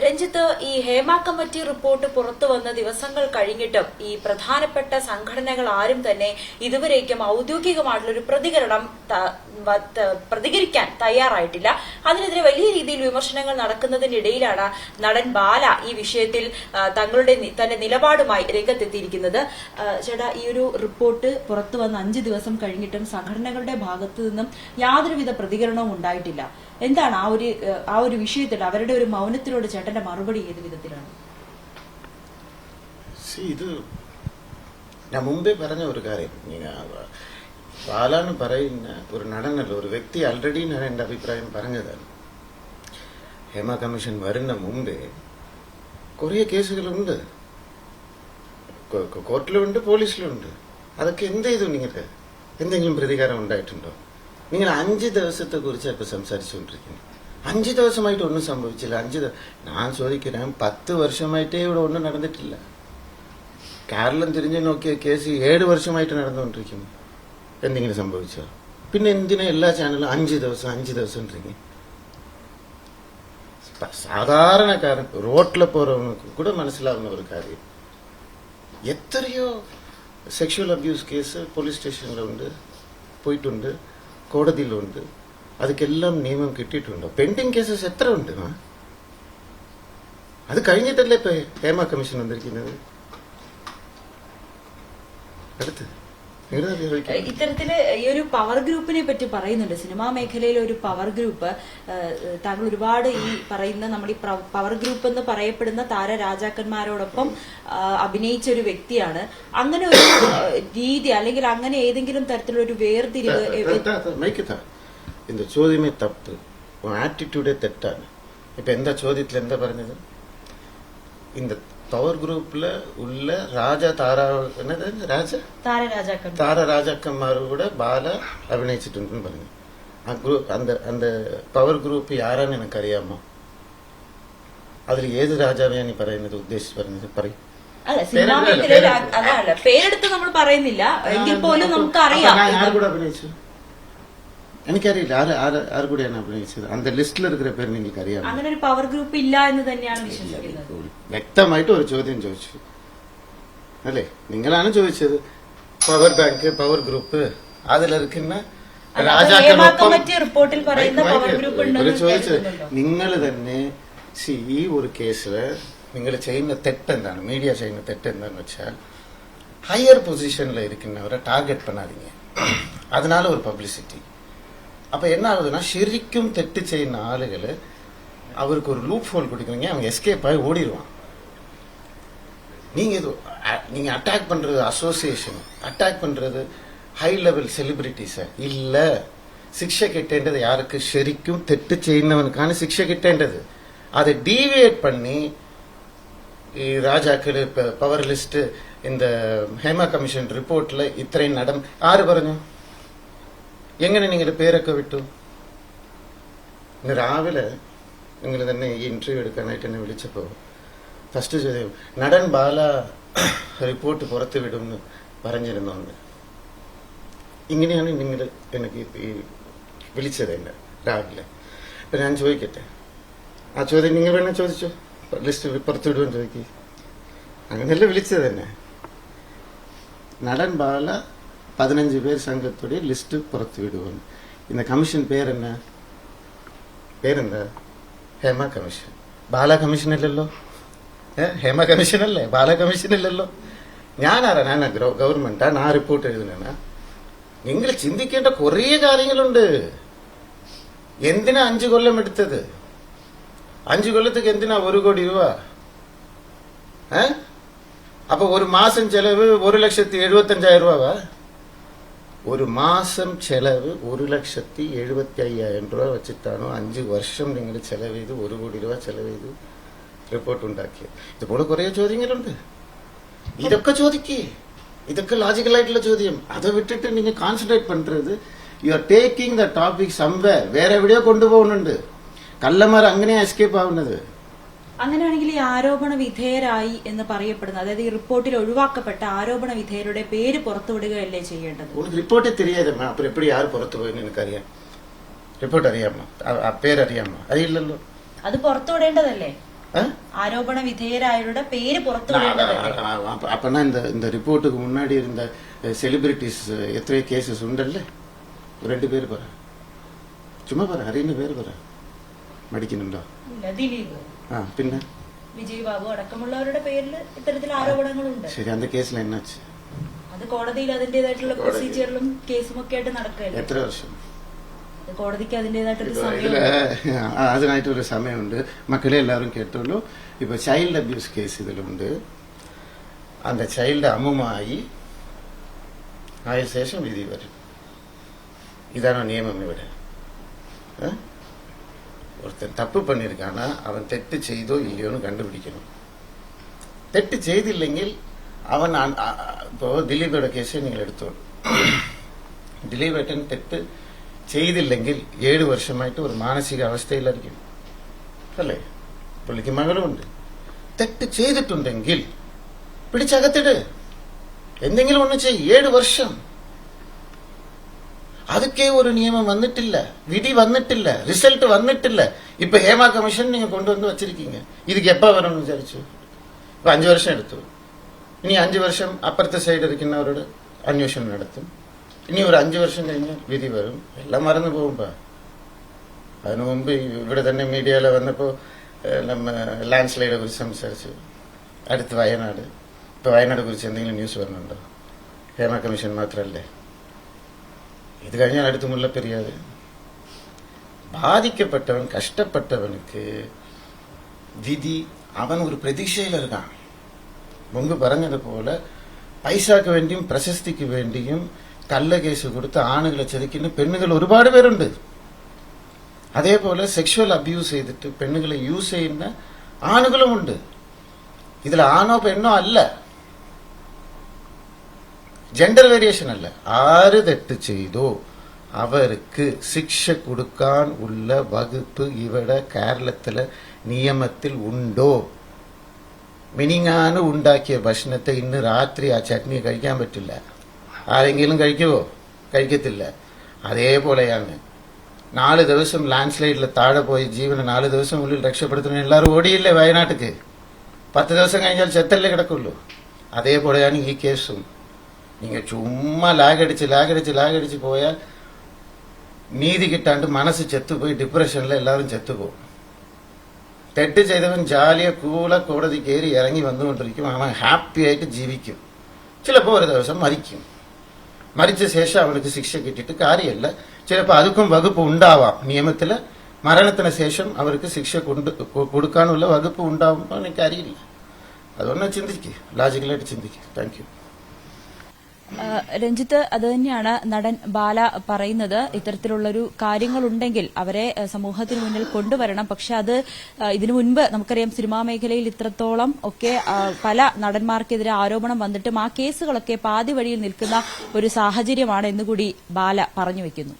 രഞ്ജിത്ത് ഈ Hema committee report പുറത്തു വന്ന ദിവസങ്ങൾ കഴിഞ്ഞിട്ടും ഈ പ്രധാനപ്പെട്ട സംഘടനകൾ ആരും തന്നെ ഇതുവരേക്കും ഔദ്യോഗികമായിട്ടുള്ള ഒരു പ്രതികരണം പ്രതികരിക്കാൻ തയ്യാറായിട്ടില്ല. അതിനെതിരെ വലിയ രീതിയിൽ വിമർശനങ്ങൾ നടക്കുന്നതിനിടയിലാണ് നടൻ ബാല ഈ വിഷയത്തിൽ തങ്ങളുടെ തന്റെ നിലപാടുമായി രംഗത്തെത്തിയിരിക്കുന്നത്. ചേട്ടാ ഈ ഒരു റിപ്പോർട്ട് പുറത്തു വന്ന അഞ്ച് ദിവസം കഴിഞ്ഞിട്ടും സംഘടനകളുടെ ഭാഗത്തു നിന്നും യാതൊരുവിധ പ്രതികരണവും ഉണ്ടായിട്ടില്ല. എന്താണ് ആ ഒരു ആ ഒരു വിഷയത്തിൽ അവരുടെ ഒരു മൗനത്തിനോട് ചേട്ടന്റെ മറുപടി ഏത് വിധത്തിലാണ്? ഇത് ഞാൻ മുമ്പേ പറഞ്ഞ ഒരു കാര്യം. ബാലാന്ന് പറയുന്ന ഒരു നടനല്ല ഒരു വ്യക്തി ആൾറെഡി ഞാൻ എന്റെ അഭിപ്രായം പറഞ്ഞതാണ് ഹേമ കമ്മീഷൻ വരുന്ന മുമ്പേ കുറേ കേസുകളുണ്ട്. കോർട്ടിലുണ്ട് പോലീസിലുണ്ട്. അതൊക്കെ എന്ത് ചെയ്തു നിങ്ങൾക്ക് എന്തെങ്കിലും പ്രതികാരം ഉണ്ടായിട്ടുണ്ടോ? നിങ്ങൾ അഞ്ച് ദിവസത്തെ കുറിച്ച് ഇപ്പോൾ സംസാരിച്ചുകൊണ്ടിരിക്കുന്നത് അഞ്ച് ദിവസമായിട്ട് ഒന്നും സംഭവിച്ചില്ല അഞ്ച് ഞാൻ ചോദിക്കുന്നത് പത്ത് വർഷമായിട്ടേ ഇവിടെ ഒന്നും നടന്നിട്ടില്ല കേരളം തിരിഞ്ഞു നോക്കിയ കേസ് ഏഴ് വർഷമായിട്ട് നടന്നുകൊണ്ടിരിക്കുന്നു എന്തെങ്കിലും സംഭവിച്ചോ പിന്നെ എന്തിനാ എല്ലാ ചാനലും അഞ്ച് ദിവസം അഞ്ച് ദിവസം ഇരിക്കും സാധാരണക്കാരൻ റോട്ടിൽ போறவனுக்கு கூட മനസ്സിലാവുന്ന ഒരു കാര്യം എത്രയോ സെക്ഷുവൽ അബ്യൂസ് കേസ് പോലീസ് സ്റ്റേഷനിലുണ്ട് പോയിട്ടുണ്ട് കോടതിയിലുണ്ട്. അതൊക്കെല്ലാം നിയമം കിട്ടിയിട്ടുണ്ടോ? പെൻഡിങ് കേസസ് എത്ര ഉണ്ട് അത് കഴിഞ്ഞിട്ടല്ലേ ഇപ്പൊ ഹേമ കമ്മീഷൻ വന്നിരിക്കുന്നത്? അടുത്ത്. നിങ്ങളുടെ ചോദിക്കാം ഇത്തരത്തില് ഈ ഒരു പവർ ഗ്രൂപ്പിനെ പറ്റി പറയുന്നുണ്ട് സിനിമാ മേഖലയിലെ ഒരു പവർ ഗ്രൂപ്പ് ഏഹ്, താങ്കൾ ഒരുപാട് ഈ പറയുന്ന നമ്മൾ ഈ പ്ര- പവർ ഗ്രൂപ്പ് എന്ന് പറയപ്പെടുന്ന താരരാജാക്കന്മാരോടൊപ്പം ആ, അഭിനയിച്ച ഒരു വ്യക്തിയാണ് അങ്ങനെ ഒരു ഏഹ്, രീതി അല്ലെങ്കിൽ അങ്ങനെ ഏതെങ്കിലും തരത്തിലുള്ള ഒരു വേർതിരിവ് എ- എ- മൈക്കത്താ இந்த ചോദ്യമേ തപ്പ് ആറ്റിറ്റ്യൂഡേ തെറ്റാണ് ഇപ്പൊ എന്താ ചോദ്യത്തിൽ എന്താ പറഞ്ഞത് இந்த பவர் குரூப்ல உள்ள ராஜா தாரா என்னது ராஜா താരരാജാക്കന്മാർ தார ராஜாக்கம்மாரு கூட பால அபிநயிச்சிட்டுன்னு பாருங்க ആ ഗ്രൂപ്പ് அந்த அந்த പവർ ഗ്രൂപ്പ് ആരാന്ന് എനിക്ക് അറിയാമോ അതിൽ ഏത് രാജാവെയാണ് നീ പറയുന്നത് ഉദ്ദേശിച്ച് പറഞ്ഞത് പറയും അല്ല സിനിമാ പേരെടുത്ത് മേഖലയിൽ പേരെടുത്ത്. ആ- അതല്ല പേരെടുത്ത് നമ്മൾ പറയുന്നില്ല എങ്കിൽ പോലും നമുക്കറിയാം ഞാൻ ആര് കൂടെ അഭിനയിച്ചു എനിക്കറിയില്ല ആര് ആര് ആര് കൂടെയാണ് അഭിനയിച്ചത് അന്ത ലിസ്റ്റിൽ ഇരിക്കുന്ന പേര് നിങ്ങൾക്ക് അറിയാമോ അങ്ങനെ ഒരു പവർ ഗ്രൂപ്പ് ഇല്ല എന്ന് തന്നെയാണ് വിശ്വസിക്കുന്നത് വ്യക്തമായിട്ട് ഒരു ചോദ്യം ചോദിച്ചു അല്ലേ നിങ്ങളാണ് ചോദിച്ചത് പവർ ബാങ്ക് പവർ ഗ്രൂപ്പ് അതിലിരിക്കുന്ന അല്ല, രാജാക്കളൊപ്പം ഹേമ കമ്മിറ്റി റിപ്പോർട്ടിൽ പറയുന്ന മൈക്ക് പവർ മൈക്ക് ഗ്രൂപ്പ് ഇവര് ഉണ്ടെന്ന് ചോദിച്ചത് കേൾക്കുന്നുണ്ടോ? നിങ്ങൾ തന്നെ see, ഈ ഒരു കേസില് നിങ്ങൾ ചെയ്യുന്ന തെറ്റെന്താണ് മീഡിയ ചെയ്യുന്ന തെറ്റെന്താന്ന് വെച്ചാൽ ഹയർ പൊസിഷനിൽ ഇരിക്കുന്നവരെ ടാർഗറ്റ് பண்ணாதீங்க அதனால ஒரு பப்ளிசிட்டி அப்ப என்ன ஆகுதுன்னா ശരിക്കും തെറ്റ് ചെയ്യുന്ന ആളുകള് அவருக்கு ஒரு லூப் ஹோல் கொடுக்குறீங்க அவன் எஸ்கேப் ஆகி ஓடிடுவான் நீங்க இது அ- நீங்க அட்டாக் பண்றது அசோசியேஷன் அட்டாக் பண்றது ഹൈ ലെവൽ സെലിബ്രിറ്റീസ് ഇല്ല ശിക്ഷ കിട്ടേണ്ടത് யாருக்கு ശരിക്കും തെറ്റ് ചെയ്യുന്നവനക്കാണ് ശിക്ഷ കിട്ടേണ്ടത് അത് ഡീവിയേറ്റ് பண்ணி ഈ രാജാക്കള് പവർ ലിസ്റ്റ് இந்த ഹേമ കമ്മീഷൻ റിപ്പോർട്ടിൽ ഇത്രയും നടം ആര് പറഞ്ഞു എങ്ങനെ നിങ്ങൾ പേരൊക്കെ വിട്ടു? ഇന്ന് രാവിലെ നിങ്ങൾ തന്നെ ഈ ഇന്റർവ്യൂ എടുക്കാനായിട്ട് എന്നെ വിളിച്ചപ്പോൾ ഫസ്റ്റ് ചോദ്യം നടൻ ബാല റിപ്പോർട്ട് പുറത്തു വിടുമെന്ന് പറഞ്ഞിരുന്നോന്ന് ഇങ്ങനെയാണ് നിങ്ങൾ എനിക്ക് ഈ വിളിച്ചത് എന്നെ രാവിലെ. അപ്പൊ ഞാൻ ചോദിക്കട്ടെ ആ ചോദ്യം നിങ്ങൾ വേണേ ചോദിച്ചു? ലിസ്റ്റ് പുറത്തു വിടുമെന്ന് ചോദിക്കി. അങ്ങനെയല്ലേ വിളിച്ചത് തന്നെ നടൻ ബാല പതിനഞ്ച് പേർ സംഘത്തോടെ ലിസ്റ്റ് പുറത്തു വിടുമെന്ന് இந்த കമ്മീഷൻ പേരെന്നാ പേരെന്താ ഹേമ കമ്മീഷൻ ബാല കമ്മീഷൻ അല്ലല്ലോ ഏ ഹേമ കമ്മീഷൻ അല്ലേ ബാല കമ്മീഷൻ അല്ലല്ലോ ഞാനാരാ ഞാൻ ഗവൺമെന്റാ ഞാൻ റിപ്പോർട്ട് എഴുതുന്ന നിങ്ങൾ ചിന്തിക്കേണ്ട കുറേ കാര്യങ്ങളുണ്ട് എന്തിനാ അഞ്ചു കൊല്ലം എടുത്തത് അഞ്ചു കൊല്ലത്തേക്ക് എന്തിനാ ഒരു കോടി രൂപ ഏ അപ്പൊ ഒരു മാസം ചെലവ് ഒരു ലക്ഷത്തി എഴുപത്തഞ്ചായിരം രൂപ ஒரு மாதம் செலவு ஒரு லட்சத்தி எழுபத்தி ஐயாயிரம் ரூபா வச்சுட்டானோ அஞ்சு വർഷം നിങ്ങൾ ചെലവ് ചെയ്ത് ഒരു കോടി രൂപ ചെലവ് ചെയ്ത് റിപ്പോർട്ട് ഉണ്ടാക്കിയത് ഇതുപോലെ കുറേ ചോദ്യങ്ങളുണ്ട് ഇതൊക്കെ ചോദിക്കേ ഇതൊക്കെ ലോജിക്കലായിട്ടുള്ള ചോദ്യം അത് വിട്ടിട്ട് നിങ്ങൾ concentrate പണ്ടത് you are taking the topic somewhere വേറെ എവിടെയോ കൊണ്ടുപോകുന്നുണ്ട് കള്ളന്മാർ അങ്ങനെയാണ് എസ്കേപ്പ് ആവുന്നത് അങ്ങനെയാണെങ്കിൽ ഈ ആരോപണ വിധേയരായി എന്ന് പറയപ്പെടുന്ന അതായത് ഈ റിപ്പോർട്ടിൽ ഒഴിവാക്കപ്പെട്ട ആരോപണ വിധേയരുടെ പേര് പുറത്തുവിടുകയല്ലേ ചെയ്യേണ്ടത്? റിപ്പോർട്ട് തെരിയാതമ്മ അപ്പോൾ എപ്പോഴും ആര് പുറത്തു പോയെന്ന് എനിക്കറിയാം റിപ്പോർട്ട് അറിയാമോ ആ പേരറിയാമോ അറിയില്ലല്ലോ. അത് പുറത്തുവിടേണ്ടതല്ലേ? ஆரோபண விதேயராயரோட பேரு புறத்து அப்பனா இந்த இந்த ரிப்போர்ட்டுக்கு முன்னாடி இருந்த செலிபிரிட்டிஸ் எத்தனை கேசஸ் രണ്ട് പേര് പറ. பாரு പറ பாரு പേര് പറ. பாரு ഇല്ല திலீப் പിന്നെ? വിജയ് ബാബു അടക്കമുള്ളവരുടെ പേരിൽ ഇത്തരത്തിൽ ആരോപണങ്ങളുണ്ട്. ശരി അന്ന് കേസിൽ എന്നാച്ച് അത് കോടതിയിൽ അതിന്റേതായിട്ടുള്ള പ്രൊസീജിയറിലും കേസും ഒക്കെ ആയിട്ട് നടക്കുകയല്ലേ? എത്ര വർഷം? കോടതിക്ക് അതിന്റേതായിട്ടൊരു സമയം അതിനായിട്ടൊരു സമയമുണ്ട്. മക്കളെ എല്ലാവരും കേട്ടോളൂ. ഇപ്പൊ ചൈൽഡ് അബ്യൂസ് കേസ് ഇതിലുണ്ട്. അന്ത ചൈൽഡ് അമ്മുമായി ആയ ശേഷം വിധി വരും. ഇതാണ് നിയമം ഇവിടെ. ഏഹ് ஒருத்தன் தப்பு பண்ணியிருக்கானா அவன் തെറ്റ് ചെയ്തോ ഇല്ലയോന്ന് കണ്ടുപിടിക്കണം തെറ്റ് ചെയ്തില്ലെങ്കിൽ അവൻ ആ- ആ- ഇപ്പോ ദിലീപയുടെ കേസ് നിങ്ങൾ എടുത്തോളൂ ദിലീപ് ഏട്ടൻ തെറ്റ് ചെയ്തില്ലെങ്കിൽ ഏഴ് വർഷമായിട്ട് ഒരു മാനസിക അവസ്ഥയിലായിരിക്കും അല്ലേ പുള്ളിക്ക് മകളുമുണ്ട് തെറ്റ് ചെയ്തിട്ടുണ്ടെങ്കിൽ പിടിച്ചകത്തിട് എന്തെങ്കിലും ഒന്ന് ചെയ് ഏഴ് വർഷം അതൊക്കെ ഒരു നിയമം വന്നിട്ടില്ല വിധി വന്നിട്ടില്ല റിസൾട്ട് വന്നിട്ടില്ല ഇപ്പൊ ഹേമ കമ്മീഷൻ നിങ്ങൾ കൊണ്ടുവന്ന് வந்து ഇതിക്ക് എപ്പോ വരണം വിചാരിച്ചു ഇപ്പൊ അഞ്ചു വർഷം എടുത്തു ഇനി അഞ്ച് വർഷം അപ്പുറത്തെ സൈഡ് ഇരിക്കുന്നവരോട് അന്വേഷണം നടത്തും ഇനി ഒരു അഞ്ച് വർഷം കഴിഞ്ഞ് വിധി വരും എല്ലാം മറന്നു പോകുമ്പോ അതിനു മുമ്പ് ഇവിടെ തന്നെ മീഡിയയിൽ വന്നപ്പോൾ നമ്മ ലാൻഡ് സ്ലൈഡെ കുറിച്ച് സംസാരിച്ചു അടുത്ത് വയനാട് ഇപ്പൊ വയനാട് കുറിച്ച് എന്തെങ്കിലും ന്യൂസ് വരുന്നുണ്ടോ ഹേമ കമ്മീഷൻ മാത്രല്ലേ இது കഴിഞ്ഞാல் அடுத்து முல்ல பெரியாது. பாதிக்கப்பட்டவன் கஷ்டப்பட்டவனுக்கு விதி அவன் ஒரு பிரதீட்சையில் இருக்கான். பொங்கு பறஞ்சது போல பைசாக்கு வேண்டியும் பிரசஸ்திக்கு வேண்டியும் கள்ள கேஸ் கொடுத்து ஆணுகளை செதுக்கின்னு பெண்ணுகள் ஒருபாடு பேருண்டு அதே போல செக்ஷுவல் அபியூஸ் செய்துட்டு பெண்ணுகளை யூஸ் செய்யணும்னா ஆணுகளும் உண்டு. இதுல ஆணோ பெண்ணோ அல்ல. ജെൻഡർ വേരിയേഷൻ അല്ല ആര് തെറ്റ് ചെയ്തോ അവർക്ക് ശിക്ഷ കൊടുക്കാൻ ഉള്ള വകുപ്പ് ഇവിടെ കേരളത്തിലെ നിയമത്തിൽ ഉണ്ടോ മിനിങ്ങാന് ഉണ്ടാക്കിയ ഭക്ഷണത്തെ ഇന്ന് രാത്രി ആ ചട്നി കഴിക്കാൻ പറ്റില്ല ആരെങ്കിലും കഴിക്കുവോ കഴിക്കത്തില്ല അതേപോലെയാണ് നാല് ദിവസം ലാൻഡ് സ്ലൈഡിൽ താഴെ പോയി ജീവനെ നാല് ദിവസം ഉള്ളിൽ രക്ഷപ്പെടുത്തുന്ന എല്ലാവരും ഓടിയില്ലേ വയനാട്ടിക്ക് പത്ത് ദിവസം കഴിഞ്ഞാൽ ചെത്തല്ലേ കിടക്കുള്ളൂ അതേപോലെയാണ് ഈ കേസും നിങ്ങൾ ചുമ്മാ ലാഗടിച്ച് ലാഗടിച്ച് ലാഗടിച്ച് പോയാൽ നീതി കിട്ടാണ്ട് മനസ്സ് ചെത്തുപോയി ഡിപ്രഷനിൽ എല്ലാവരും ചെത്തുപോകും. തെറ്റ് ചെയ്തവൻ ജാലിയെ കൂല കോടതി കയറി ഇറങ്ങി വന്നുകൊണ്ടിരിക്കും. അവൻ ഹാപ്പി ആയിട്ട് ജീവിക്കും. ചിലപ്പോൾ ഒരു ദിവസം മരിക്കും. മരിച്ച ശേഷം അവനക്ക് ശിക്ഷ കിട്ടിയിട്ട് കാര്യമല്ല. ചിലപ്പോൾ അതുക്കും വകുപ്പ് ഉണ്ടാവാം. നിയമത്തിൽ മരണത്തിന് ശേഷം അവർക്ക് ശിക്ഷ കൊണ്ട് കൊടുക്കാനുള്ള വകുപ്പ് ഉണ്ടാവുമ്പോൾ എനിക്കറിയില്ല അതുകൊണ്ട് ചിന്തിക്കുക ലോജിക്കലായിട്ട് ചിന്തിക്കുക താങ്ക് യു രഞ്ജിത്ത് അത് തന്നെയാണ് നടൻ ബാല പറയുന്നത്. ഇത്തരത്തിലുള്ളൊരു കാര്യങ്ങളുണ്ടെങ്കിൽ അവരെ സമൂഹത്തിന് മുന്നിൽ കൊണ്ടുവരണം. പക്ഷെ അത് ഇതിനു മുൻപ് നമുക്കറിയാം സിനിമാ മേഖലയിൽ ഇത്രത്തോളം ഒക്കെ പല നടന്മാർക്കെതിരെ ആരോപണം വന്നിട്ടും ആ കേസുകളൊക്കെ പാതി വഴിയിൽ നിൽക്കുന്ന ഒരു സാഹചര്യമാണ് എന്നുകൂടി ബാല പറഞ്ഞു വെക്കുന്നു.